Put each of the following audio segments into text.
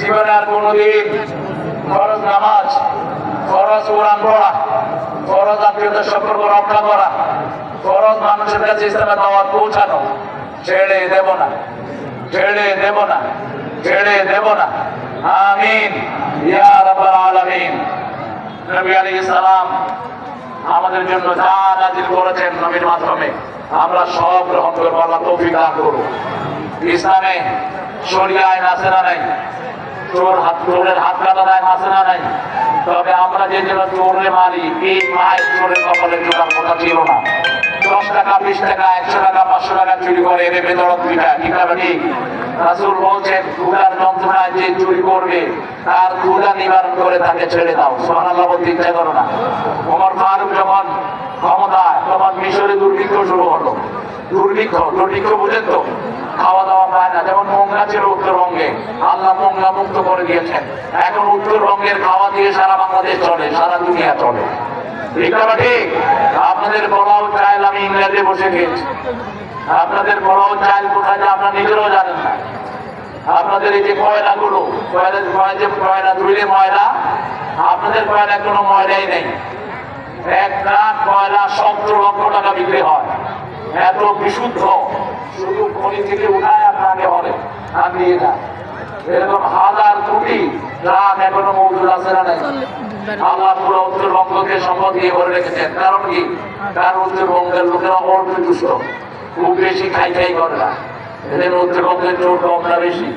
জীবনে আর কোনোদিন ফরজ নামাজ, ফরজ কোরআন পড়া, ফরজ আত্মীয়তার সম্পর্ক রক্ষা করা, ফরজ মানুষের কাছে ইসলামের দাওয়াত পৌঁছানো, ছেড়ে দেব না, ছেড়ে দেব না, ছেড়ে দেব না। আমিন। ইয়া রাব্বাল আলামিন। নবী আলাইহিস সালাম আমাদের জন্য যা নাজিল করেছেন নবীর মাধ্যমে, আমরা সব গ্রহণ করব, আল্লাহ তৌফিক দান করুন ইসলামে শরিয়া আইন আছে না নাই। চোর হাত চোরের হাত কাটা আছে না নাই? তবে আমরা যে জন্য চোরে মারি এই মায়ের চোরের কপালে জোটার কথা ছিল না। দশ টাকা, বিশ টাকা, একশো টাকা, পাঁচশো টাকা চুরি করে ঠিক না ঠিক রাসুল বলছেন যন্ত্রণায় যে চুরি করবে, তার ক্ষুদা নিবারণ করে তাকে ছেড়ে দাও। সোহানাল্লাহ বলতে ইচ্ছা করো না। ওমর ফারুক যখন ক্ষমতায়, তখন মিশরে দুর্ভিক্ষ শুরু হলো। দুর্ভিক্ষ দুর্ভিক্ষ বুঝেন তো? খাওয়া দাওয়া পায় না। যেমন মঙ্গা ছিল উত্তরবঙ্গে আল্লাহ মঙ্গা মুক্ত করে দিয়েছেন। এখন উত্তরবঙ্গের খাওয়া দিয়ে সারা বাংলাদেশ চলে, সারা দুনিয়া চলে। আপনাদের পোলাও চাইল আমি ইংল্যান্ডে বসে খেয়েছি। আপনাদের পোলাও চাইল কোথায় যে আপনারা নিজেরাও জানেন না। আপনাদের এই যে কয়লাগুলো, কয়লা কয় যে কয়লা, ধুইলে ময়লা, আপনাদের কয়লা কোনো ময়লাই নেই। এক লাখ কয়লা সত্তর লক্ষ টাকা বিক্রি হয়। এত বিশুদ্ধ। শুধু খনি থেকে উঠায় আপনাকে হবে আর নিয়ে যায় এরকম হাজার কোটি ট্রাক এখনও মজুদ আছে না নাই? আল্লাহ পুরো উত্তরবঙ্গকে সম্পদ দিয়ে ভরে রেখেছেন। কারণ কি? কারণ উত্তরবঙ্গের লোকেরা অল্প দুষ্ট। খুব বেশি খাই খাই করে না। এদের উত্তরবঙ্গের চোর কম না বেশি।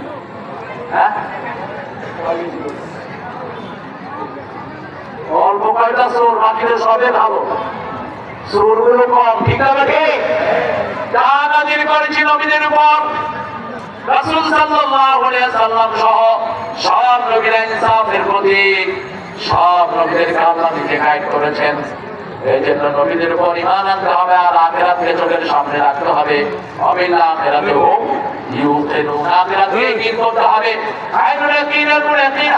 হ্যাঁ? অল্প কয়টা চোর বাকিদের সবে ভালো। চোরগুলো কম, ঠিক ঠিক? যা নাজির করেছি নবীদের উপর, রাসূল সাল্লাল্লাহু আলাইহি সাল্লাম সহ সব নবীরা ইনসাফের প্রতীক সব নবীদেরকে আল্লাহ নিজে গাইড করেছেন। এই জন্য নবীদের উপর ইমান আনতে হবে আর আখেরাতকে চোখের সামনে রাখতে হবে। অবিল্লা আখেরাতেও ইউকিনুন, আখেরাতকে ইকিন করতে হবে। আইনুল ইয়াকিনের উপর ইয়াকিন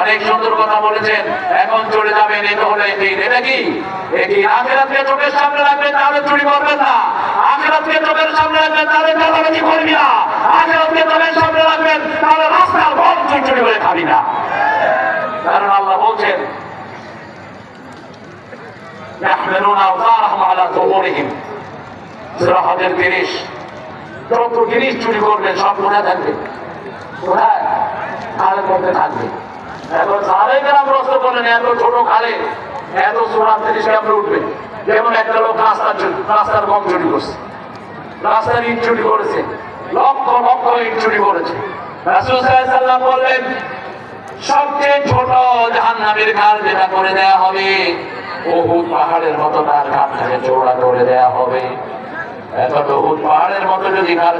অনেক সুন্দর কথা বলেছেন, এখন চলে যাবেন এটা হলো একদিন এটা কি? একই আখেরাতকে চোখের সামনে রাখবেন, তাহলে চুরি করবেন না। আখেরাতকে চোখের সামনে রাখবেন, তাহলে চাঁদাবাজি করবি না। আখেরাতকে চোখের সামনে রাখবেন, তাহলে রাস্তার চুরি চুরি করে খাবি না। কারণ আল্লাহ বলছেন জিনিস যত জিনিস চুরি করবেন, সব কোথায় থাকবে? কোথায়? খালের মধ্যে থাকবে। এখন সারাই গ্রাম প্রশ্ন করলেন, এত ছোট খালে, এত সোনা জিনিস কেমন উঠবে। যেমন একটা লোক রাস্তার রাস্তার গম চুরি করছে। রাস্তার ইট চুরি করেছে, লক্ষ লক্ষ ইট চুরি করেছে। রাসুল সাহেব বললেন সবচেয়ে ছোট জাহান্নামের ঘাট যেটা করে দেয়া হবে বহুত পাহাড়ের মতো তার ঘাট থেকে চৌড়া করে দেয়া হবে। এত বহুত পাহাড়ের মতো যদি ঘাট